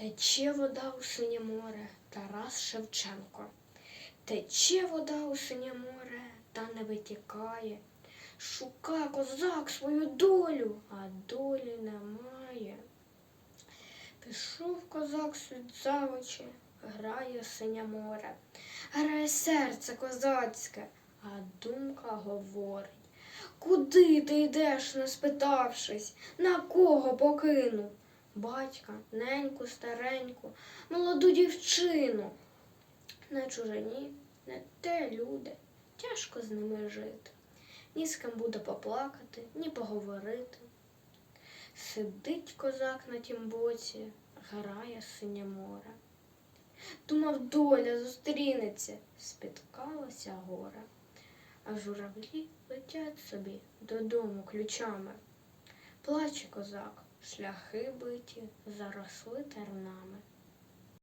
Тече вода у синє море, Тарас Шевченко. Тече вода у синє море, та не витікає. Шука козак свою долю, а долі немає. Пішов козак світ за очі, грає синє море, грає серце козацьке, а думка говорить. Куди ти йдеш, не спитавшись, на кого покинув? Батька, неньку, стареньку, молоду дівчину. На чужині, не те люди, тяжко з ними жити. Ні з ким буде поплакати, ні поговорити. Сидить козак на тім боці, грає синє море. Думав, доля зустрінеться, спіткалося горе, а журавлі летять собі додому ключами. Плаче козак, шляхи биті, заросли тернами.